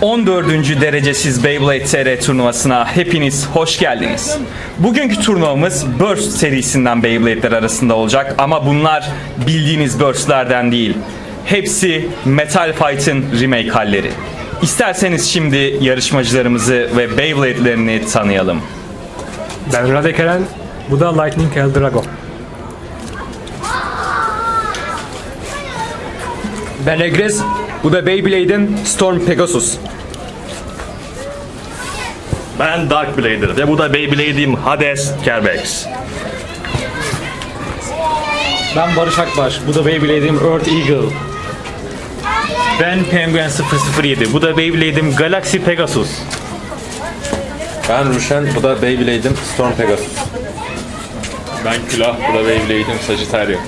14. derecesiz Beyblade TR turnuvasına hepiniz hoş geldiniz. Bugünkü turnuvamız Burst serisinden Beyblade'ler arasında olacak ama bunlar bildiğiniz Burst'lerden değil. Hepsi Metal Fight'ın remake halleri. İsterseniz şimdi yarışmacılarımızı ve Beyblade'lerini tanıyalım. Ben Radek Eren, bu da Lightning Eldrago. Ben Egres, bu da Beyblade'in Storm Pegasus. Ben Dark Blader ve bu da Beyblade'im Hades Kerbex. Ben Barış Akbaş. Bu da Beyblade'im Earth Eagle. Ben Penguin 007. Bu da Beyblade'im Galaxy Pegasus. Ben Ruşen, bu da Beyblade'im Storm Pegasus. Ben Külah, bu da Beyblade'im Sagittario.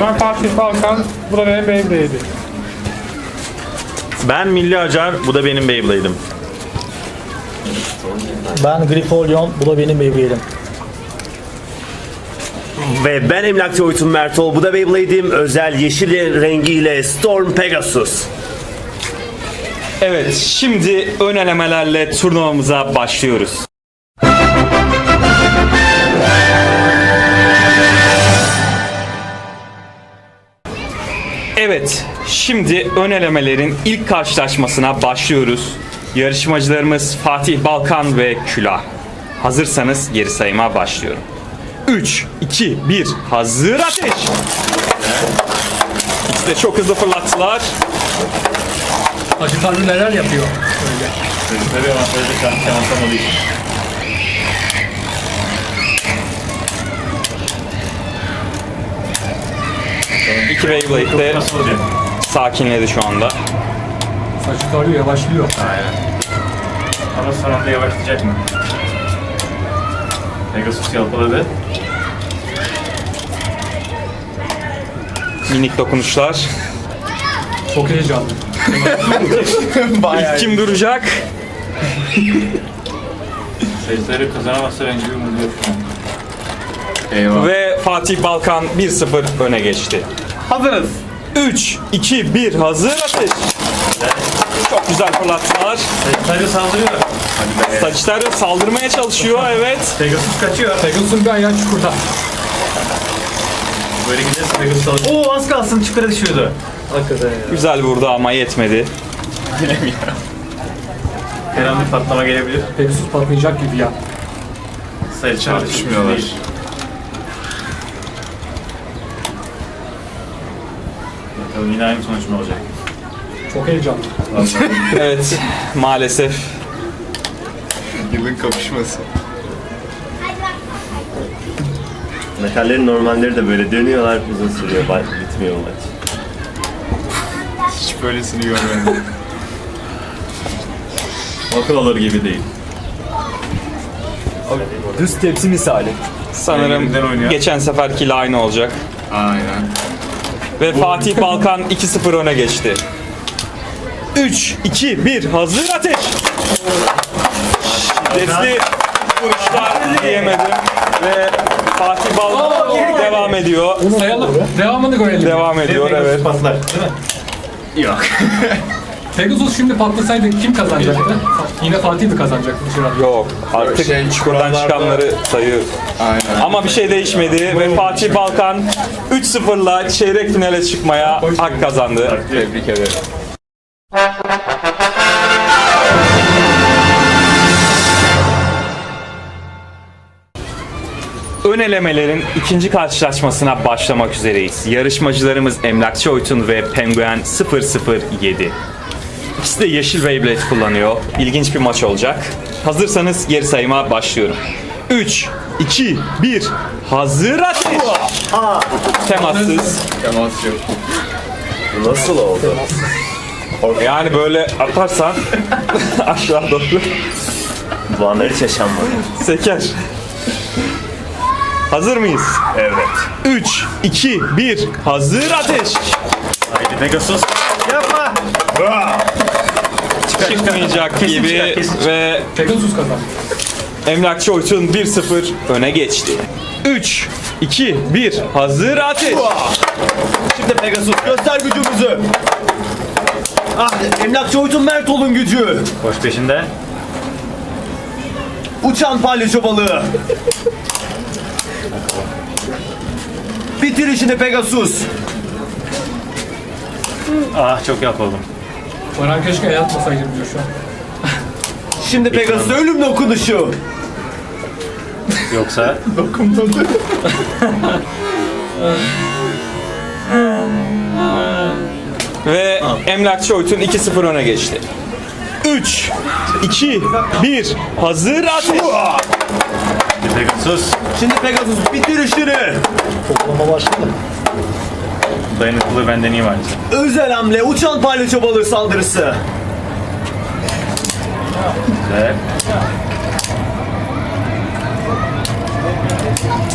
Ben Fatih Balkan, bu da benim Beyblade'im. Ben Milli Acar, bu da benim Beyblade'im. Ben Grifolyon, bu da benim Beyblade'im. Ve ben emlakçı Oytun Mertol. Bu da Beyblade'im özel yeşil rengiyle Storm Pegasus. Evet, şimdi ön elemelerle turnuvamıza başlıyoruz. Evet, şimdi ön elemelerin ilk karşılaşmasına başlıyoruz. Yarışmacılarımız Fatih Balkan ve Külah. Hazırsanız geri sayıma başlıyorum. 3, 2, 1, hazır ateş! İkisi de çok hızlı fırlattılar. Hacı Tanrı neler yapıyor? Tabii avantajlı kan İki Beyblade de sakinledi şu anda. Sagittario yavaşlıyor. Ama son anda yavaşlayacak mı? Pegasus yalpaladı. Minik dokunuşlar. Çok heyecanlı. İlk kim duracak? Sesleri kazanamazsa bence bir yok şu an. Ve Fatih Balkan 1-0 öne geçti. Hazırız. 3, 2, 1 hazır ateş. Çok güzel fırlattılar. Sesleri saldırıyor. Hadi be. Sagittario saldırmaya çalışıyor evet. Pegasus kaçıyor. Pegasus'un bir ayağı çukurda. Böyle giderse Pegasus alır. Oo az kalsın çıkara düşüyordu. Hakikaten ya. Güzel vurdu ama yetmedi. Her an bir patlama gelebilir. Pegasus patlayacak gibi ya. Sayı çarpışmıyorlar. Bakalım yine aynı sonuç mu olacak? Çok heyecanlı. Evet maalesef. Yılın kapışması. Metallerin normalleri de böyle dönüyorlar uzun sürüyor. Bitmiyor maç. Hiç böylesini görmedim. Akıl alır gibi değil. Düz tepsi misali. Sanırım geçen seferkiyle aynı olacak. Aynen. Ve Fatih Balkan 2-0 öne geçti. 3, 2, 1 hazır ateş. Şiddetli vuruşlar diyemedim. Ve Fatih Balkan devam ediyor. Sayalım. Devamını görelim. Devam ediyor evet. patlar değil mi? Pegasus şimdi patlasaydı kim kazanacaktı? Yine Fatih mi kazanacaktı dışarı? Yok artık Şey, çukurdan kurallarda- çıkanları sayıyor. Aynen. Ama bir şey değişmedi ve Fatih Balkan 3-0'la çeyrek finale çıkmaya hak kazandı. Tebrik ederim. Ön elemelerin ikinci karşılaşmasına başlamak üzereyiz. Yarışmacılarımız Emlakçı Oytun ve Penguen 007. İkisi de yeşil Beyblade kullanıyor. İlginç bir maç olacak. Hazırsanız geri sayıma başlıyorum. 3, 2, 1, hazır ateş! Temassız. Temas yok. Nasıl oldu? Yani böyle atarsan aşağı doğru Bu anlar hiç yaşanmadı. seker. Hazır mıyız? Evet. 3, 2, 1, hazır ateş! Haydi Pegasus. Yapma. Çıkmayacak gibi kesin. ve Pegasus kazandı. Emlakçı Oytun 1-0 öne geçti. 3, 2, 1, hazır ateş! Şimdi Pegasus göster gücümüzü. Ah, emlakçı Oytun Mertol'un gücü. Koş peşinde. Uçan palyaço balığı. Bitir işini Pegasus. Ah çok yapalım. Baran keşke yatmasaydım diyor şu an. Şimdi Pegasus ölüm dokunuşu. Yoksa Ve Emlakçı Oytun 2-0 öne geçti. 3, 2, 1. Hazır ateş. Pegasus Şimdi Pegasus bitir işini. Toplama başladı. Dayanıklılığı benden iyi bence. Özel hamle uçan palyaço balığı saldırısı. Güzel.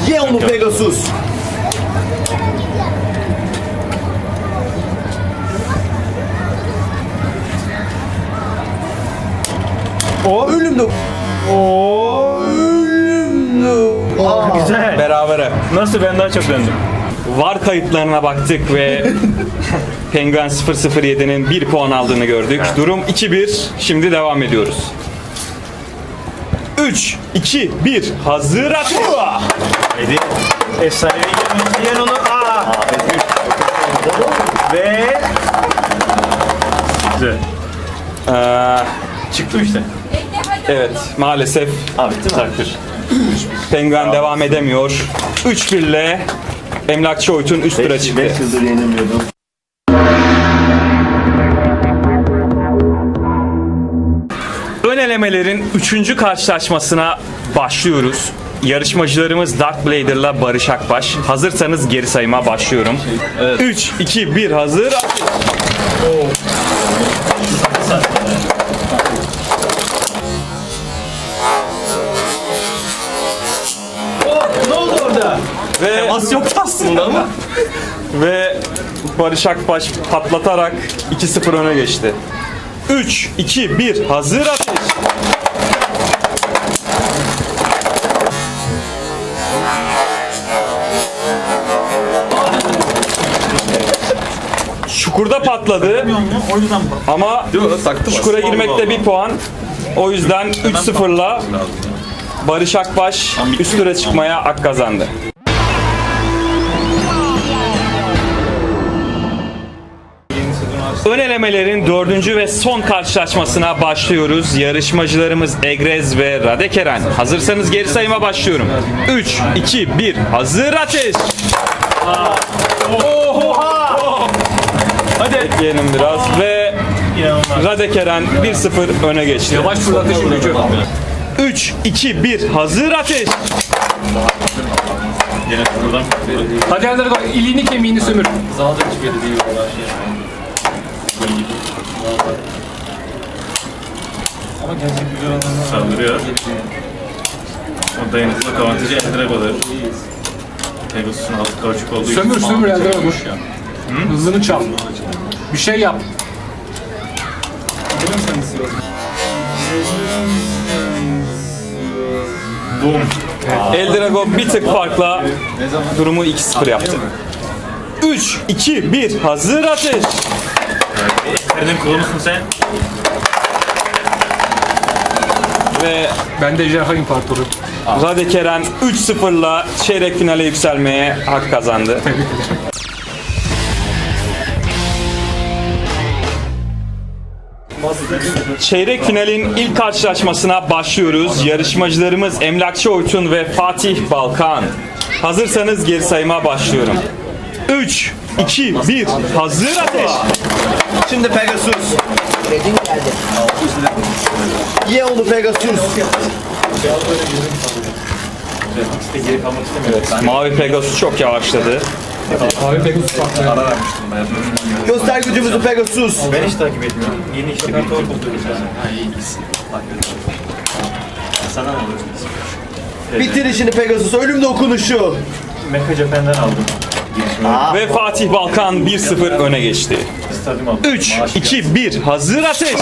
Ye onu Pegasus. O ölüm dok. O ölüm dok. Güzel. Berabere. Nasıl ben daha çok döndüm. Var kayıtlarına baktık ve Penguin 007'nin 1 puan aldığını gördük. Durum 2-1. Şimdi devam ediyoruz. 3, 2, 1. Hazır ateş. Hadi. Efsanevi gelmiş. Yen onu. Aa. Ve Güzel. Ee, Çıktı işte. evet maalesef Abi takdir. Penguin devam edemiyor. 3-1 ile Emlakçı Oytun üst tura çıktı. yıldır yenilmiyordum. Ön elemelerin 3. karşılaşmasına başlıyoruz. Yarışmacılarımız Dark Blader'la Barış Akbaş. Hazırsanız geri sayıma başlıyorum. 3, 2, 1 hazır. Ne oldu orada? Ve yok aslında ama. ve Barış Akbaş patlatarak 2-0 öne geçti. 3, 2, 1 hazır ateş. Çukurda patladı. Ama çukura girmekte bir puan. O yüzden 3-0'la Barış Akbaş üst tura çıkmaya hak kazandı. Ön elemelerin dördüncü ve son karşılaşmasına başlıyoruz. Yarışmacılarımız Egrez ve Radekeren. Hazırsanız geri sayıma başlıyorum. 3, 2, 1. Hazır ateş. Hadi ekleyelim biraz ve Radekeren 1-0 öne geçti. Yavaş fırlatışın gücü. 3, 2, 1. Hazır ateş. Yine buradan. Hadi hadi iliğini kemiğini sömür. Saldırıyor. O dayanıklılık avantajı Eldrag olur. Pegasus'un altı kauçuk olduğu için. Sömür sömür elde olur. Hızını çal. Bir şey yap. Boom. Eldrago bir tık farkla durumu 2-0 yaptı. 3, 2, 1. Hazır ateş. Erdem kulu musun sen? Ve Ben de Ejderha İmparatoru. Radekeren 3-0'la çeyrek finale yükselmeye hak kazandı. Çeyrek finalin ilk karşılaşmasına başlıyoruz. Yarışmacılarımız Emlakçı Oytun ve Fatih Balkan. Hazırsanız geri sayıma başlıyorum. 3, 2, 1. Hazır ateş. Şimdi Pegasus. Ye onu Pegasus. Mavi Pegasus çok yavaşladı. Abi Pegasus patlıyor. Göster gücümüzü Pegasus. Ben hiç takip etmiyorum. Yeni işte bir buldu Sana ne olur? Bitir işini Pegasus. Ölüm dokunuşu. Mecha Japan'den aldım. Ve Fatih Balkan 1-0 öne geçti. Stadyum aldım. 3, 2, 1. Hazır ateş.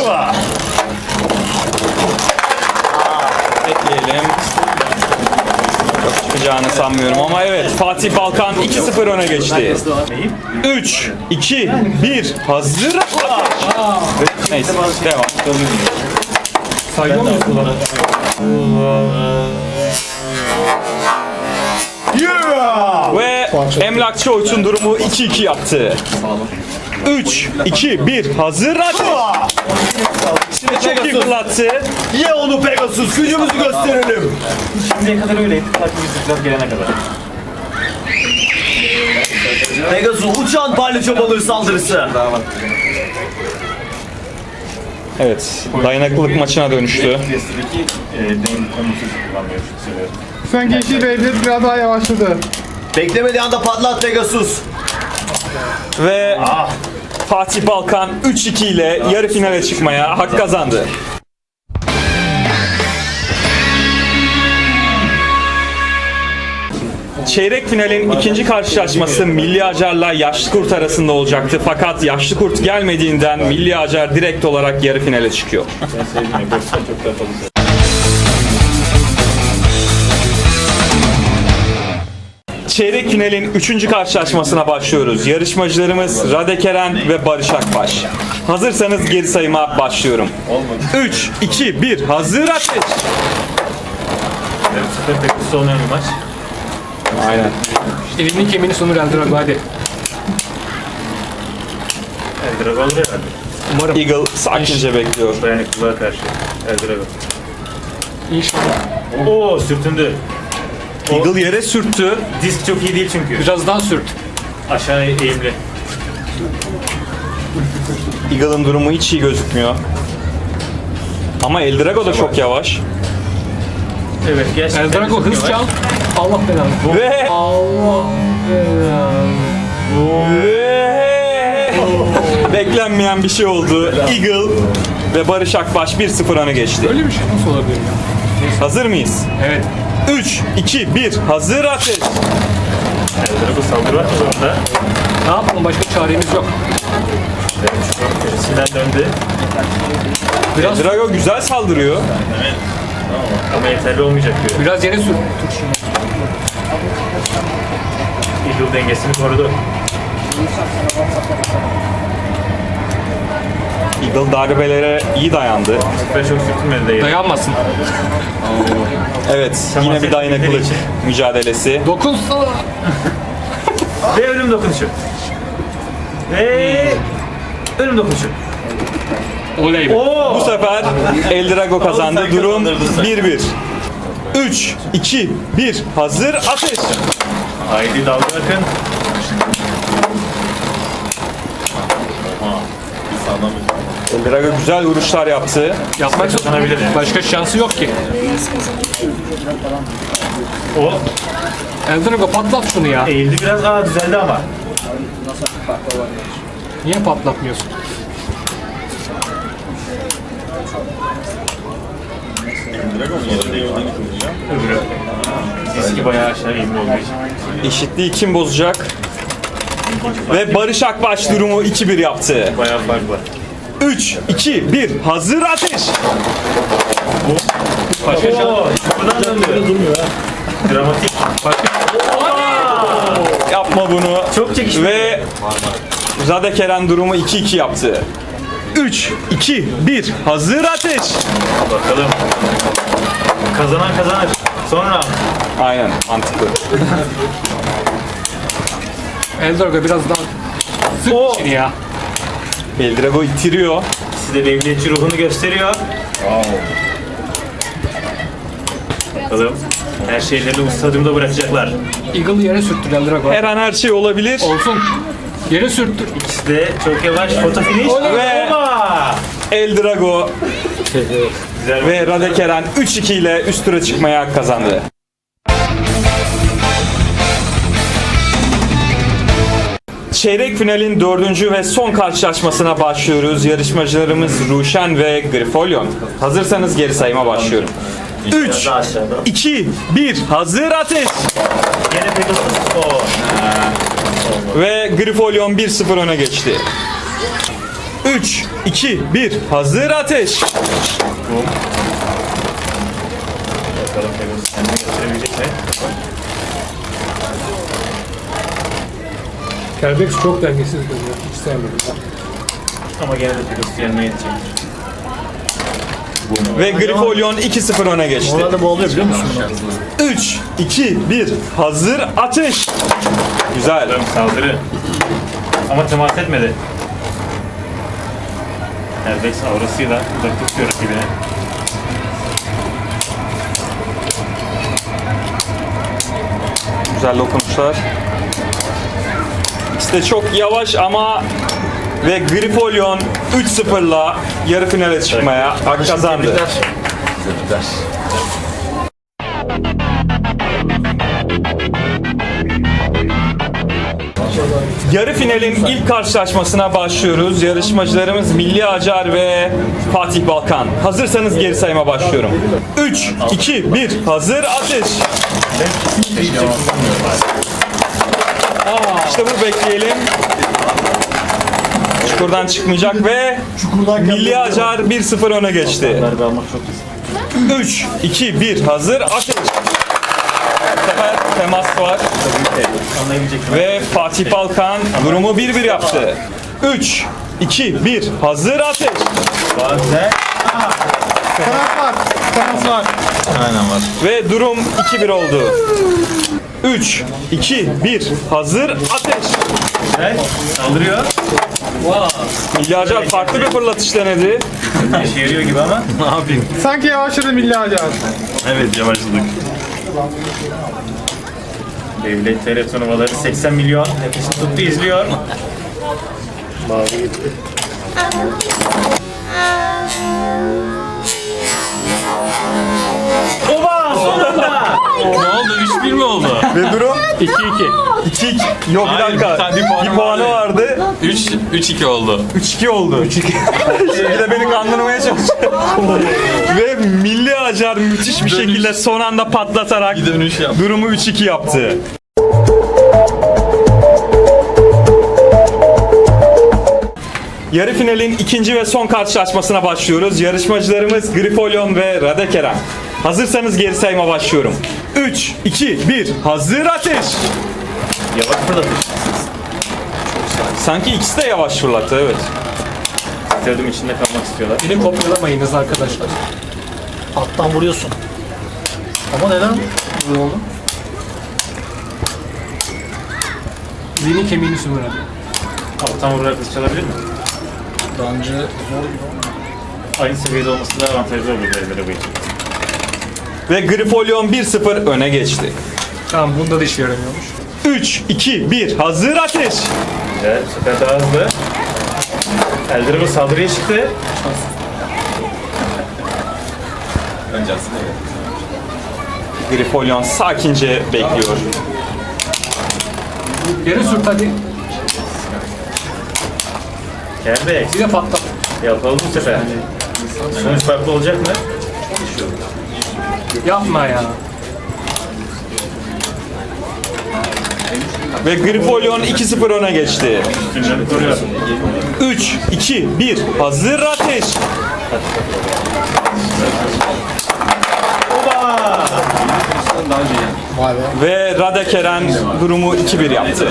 Ekleyelim. olacağını sanmıyorum ama evet Fatih Balkan 2-0 öne geçti. 3, 2, 1 hazır. Neyse devam. Saygı mı Ve emlakçı Oytun durumu 2-2 yaptı. 3, 2, 1 hazır. Şimdi çok iyi fırlattı. Ye onu Pegasus gücümüzü gösterelim. Şimdiye kadar öyleydi. Ta ki yüzükler gelene kadar. Pegasus uçan palyaço balığı saldırısı. Evet, dayanıklılık maçına dönüştü. Sanki yeşil Beyblade biraz daha yavaşladı. Beklemediği anda patlat Pegasus. Ve Fatih Balkan 3-2 ile yarı finale çıkmaya hak kazandı. Çeyrek finalin ikinci karşılaşması Milli Acar'la Yaşlı Kurt arasında olacaktı. Fakat Yaşlı Kurt gelmediğinden Milli Acar direkt olarak yarı finale çıkıyor. Çeyrek finalin üçüncü karşılaşmasına başlıyoruz. Yarışmacılarımız Radekeren ve Barış Akbaş. Hazırsanız geri sayıma başlıyorum. 3, 2, 1, hazır ateş! Evet, olmayan bir maç. Aynen. Elinin kemiğini sonur Eldrago hadi. Eldrago olur herhalde. Umarım. Eagle sakince bekliyor. Dayanıklılığa karşı. Eldrago. İnşallah. Oo sürtündü. Eagle yere sürttü. Disk çok iyi değil çünkü. Biraz daha sürt. Aşağı eğimli. Eagle'ın durumu hiç iyi gözükmüyor. Ama Eldrago da çok yavaş. Evet gerçekten. Eldrago çok hız yavaş. çal. Allah belanı. Ve... Allah belanı. Ve... Beklenmeyen bir şey oldu. Eagle ve Barış Akbaş 1-0 öne geçti. Öyle bir şey nasıl olabilir ya? Hazır mıyız? Evet. 3, 2, 1, hazır ateş! Eldrago saldırı var orada. Ne yapalım başka çaremiz yok. Köşesinden döndü. Biraz Drago güzel saldırıyor. Ama yeterli olmayacak diyor. biraz yere sür. Eagle dengesini korudu. Eagle darbelere iyi dayandı. Süper çok sürtünmedi değil. Dayanmasın. Evet, yine bir dayanıklılık mücadelesi. Dokunsana. Ve ölüm dokunuşu. Ve ölüm dokunuşu. Oley be. Bu sefer Eldrago kazandı. Durum 1-1. 3, 2, 1, hazır ateş! Haydi dalga akın. Eldrago güzel vuruşlar yaptı. Yapmak yani. Başka şansı yok ki. O Eldrago patlat şunu ya. eğildi biraz. Aa düzeldi ama. Niye patlatmıyorsun? Öbürü. Diski bayağı aşağı eğimli olduğu için. Eşitliği kim bozacak? Ve Barış Akbaş durumu 2-1 yaptı. Bayağı fark var. 3, 2, 1, hazır ateş! Başka döndü. Dramatik. Yapma bunu. Çok çekişmeli. Ve Radekeren durumu 2-2 yaptı. 3, 2, 1, hazır ateş! Bakalım. Kazanan kazanır. Sonra Aynen, mantıklı. Eldrago biraz daha sık içini ya. Eldrago itiriyor. size Beyblade'ci ruhunu gösteriyor. Bakalım. Her şeylerini bu stadyumda bırakacaklar. Eagle'ı yere sürttür Eldrago. Her an her şey olabilir. Olsun. Yere sürttür. İkisi de çok yavaş. Foto finish. Ve- Oba! Güzel ve Radekeren 3-2 ile üst tura çıkmaya kazandı. Çeyrek finalin dördüncü ve son karşılaşmasına başlıyoruz. Yarışmacılarımız Ruşen ve Grifolyon. Hazırsanız geri sayıma başlıyorum. 3, Daha aşağıda. 2, 1, hazır ateş! Yine Pegasus. Oo. Ve Grifolyon 1-0 öne geçti. 3, 2, 1, hazır ateş! Bakalım? Kerbex çok dengesiz görünüyor. Hiç sevmedim. Ama gene de Pegasus yanına yetecek. Ve Grifolyon 2-0 öne geçti. Orada bu oluyor biliyor musun? 3, 2, 1. Hazır ateş. Güzel. Saldırı. Ama temas etmedi. Kerbex aurasıyla uzak tutuyor rakibini. Güzel dokunuşlar. De çok yavaş ama ve Grifolyon 3-0'la yarı finale çıkmaya hak kazandı. Yarı finalin ilk karşılaşmasına başlıyoruz. Yarışmacılarımız Milli Acar ve Fatih Balkan. Hazırsanız geri sayıma başlıyorum. 3, 2, 1. Hazır ateş. İşte bu bekleyelim. Çukurdan çıkmayacak ve Çukurdan Milli Acar 1-0 öne geçti. 3, 2, 1 hazır ateş. Bu sefer temas var ve Fatih Balkan durumu 1-1 yaptı. 3, 2, 1 hazır ateş. Kanat var. Kanat var. Ve durum 2-1 oldu. 3, 2, 1 hazır ateş. Saldırıyor. Milli Acar farklı bir fırlatış denedi. İşe yarıyor gibi ama. Sanki yavaşladı Milli Acar. Evet yavaşladık. Beyblade TR turnuvaları 80 milyon. Nefesini tuttu izliyor. Ne oldu? 3-1 mi oldu? Ve durum 2-2. 2 Yok bir Hayır, dakika. bir tane- bir puanı bir puanı vardı. 3 3-2 oldu. 3-2 oldu. 3-2. bir de beni kandırmaya çalışıyor. Ve Milli Acar müthiş bir şekilde son anda patlatarak Dönüş yap. durumu 3-2 yaptı. Yarı finalin ikinci ve son karşılaşmasına başlıyoruz. Yarışmacılarımız Grifolyon ve Radekeren. Hazırsanız geri sayıma başlıyorum. 3, 2, 1. Hazır ateş. Yavaş fırlatış. Sanki ikisi de yavaş fırlattı evet. Stadın içinde kalmak istiyorlar. Beni kopyalamayınız arkadaşlar. Alttan vuruyorsun. Ama neden böyle oldu? Zihni kemiğini sömüren. Alttan vurarak hız çalabilir mi? Bence zor gibi. Aynı seviyede olması da avantajlı olur devlere bu için. Ve Grifolyon 1-0 öne geçti. Tamam bunda da işe yaramıyormuş. 3, 2, 1. Hazır ateş. Güzel. Bu sefer daha hızlı. Eldirimi saldırıya çıktı. Grifolyon sakince bekliyor. Yere sürt hadi. Kerbex. Bir de patlat. Yapalım bu sefer. Sonuç farklı olacak mı? Yapma ya. Ve Grifolyon 2-0 öne geçti. Günleri koruyor. 3, 2, 1. Hazır ateş. Be. Ve Radekeren durumu 2-1 yaptı.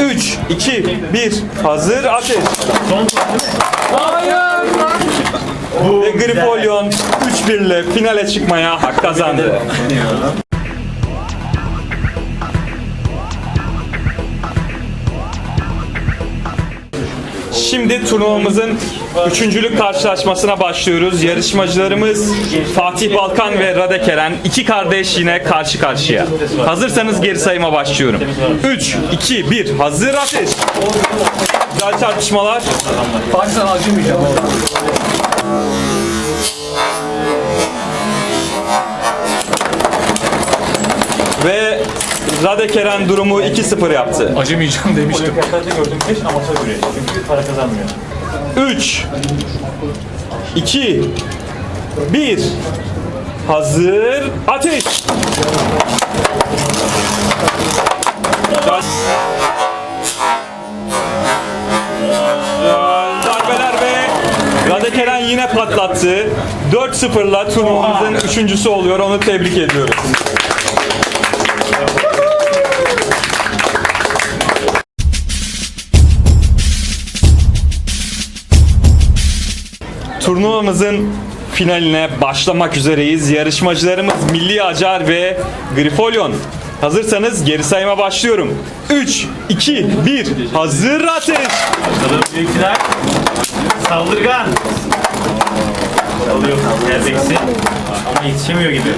3, 2, 1. Hazır ateş. Ve Grifolyon 3-1 ile finale çıkmaya hak kazandı. Şimdi turnuvamızın üçüncülük karşılaşmasına başlıyoruz. Yarışmacılarımız Fatih Balkan ve Rade Keren. iki kardeş yine karşı karşıya. Hazırsanız geri sayıma başlıyorum. 3, 2, 1. Hazır ateş. Güzel çarpışmalar. Fatih sana acımayacağım. Ve Rade Keren durumu 2-0 yaptı. Acımayacağım demiştim. Röportajda gördüğüm 5 amatör güreş. Çünkü para kazanmıyor. 3 2 1 Hazır ateş. Radekelen yine patlattı. 4-0'la turnuvamızın üçüncüsü oluyor. Onu tebrik ediyoruz. Turnuvamızın finaline başlamak üzereyiz. Yarışmacılarımız Milli Acar ve Grifolyon. Hazırsanız geri sayıma başlıyorum. 3, 2, 1, hazır ateş! Bakalım büyükler. Saldırgan. Alıyor Kerbeks'i. Ama yetişemiyor gibi.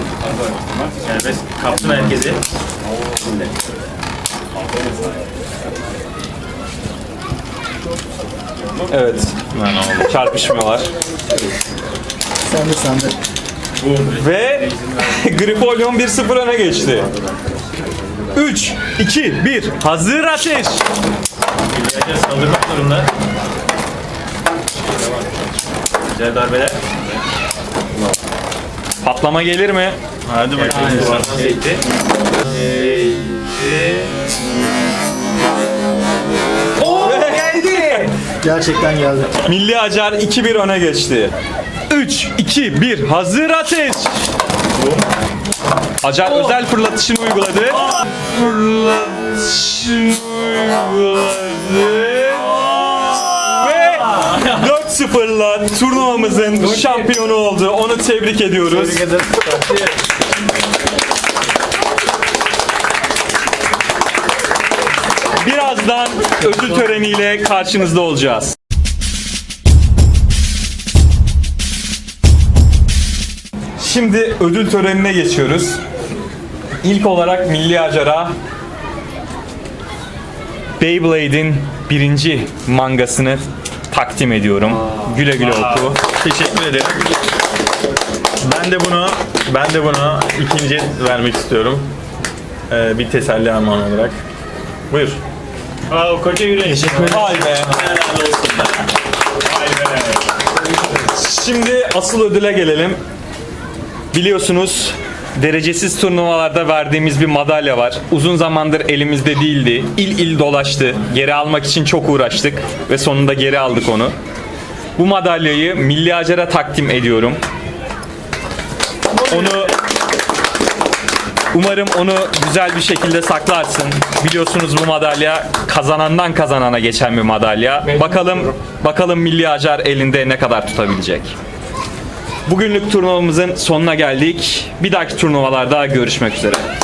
Kerbeks kaptı merkezi. Evet, çarpışmıyorlar. Sen de sen de. Ve Grifolyon 1-0 öne geçti. 3, 2, 1, hazır ateş! Saldırmak zorunda. Güzel darbeler. Patlama gelir mi? Hadi bakalım. Sekti. Gerçekten geldi. Milli Acar 2-1 öne geçti. 3, 2, 1, hazır ateş! Acar özel fırlatışını uyguladı. Fırlatışını uyguladı. Ve 4-0'la turnuvamızın şampiyonu oldu. Onu tebrik ediyoruz. Birazdan ödül töreniyle karşınızda olacağız. Şimdi ödül törenine geçiyoruz. İlk olarak Milli Acar'a Beyblade'in birinci mangasını takdim ediyorum. Güle güle oku. Teşekkür ederim. Ben de bunu ben de bunu ikinci vermek istiyorum. Ee, bir teselli armağan olarak. Buyur. Aa, koca yürek. Vay be. Şimdi asıl ödüle gelelim. Biliyorsunuz derecesiz turnuvalarda verdiğimiz bir madalya var. Uzun zamandır elimizde değildi. İl il dolaştı. Geri almak için çok uğraştık ve sonunda geri aldık onu. Bu madalyayı Milli Acar'a takdim ediyorum. Onu Umarım onu güzel bir şekilde saklarsın. Biliyorsunuz bu madalya kazanandan kazanana geçen bir madalya. Bakalım bakalım Milli Acar elinde ne kadar tutabilecek. Bugünlük turnuvamızın sonuna geldik. Bir dahaki turnuvalarda görüşmek üzere.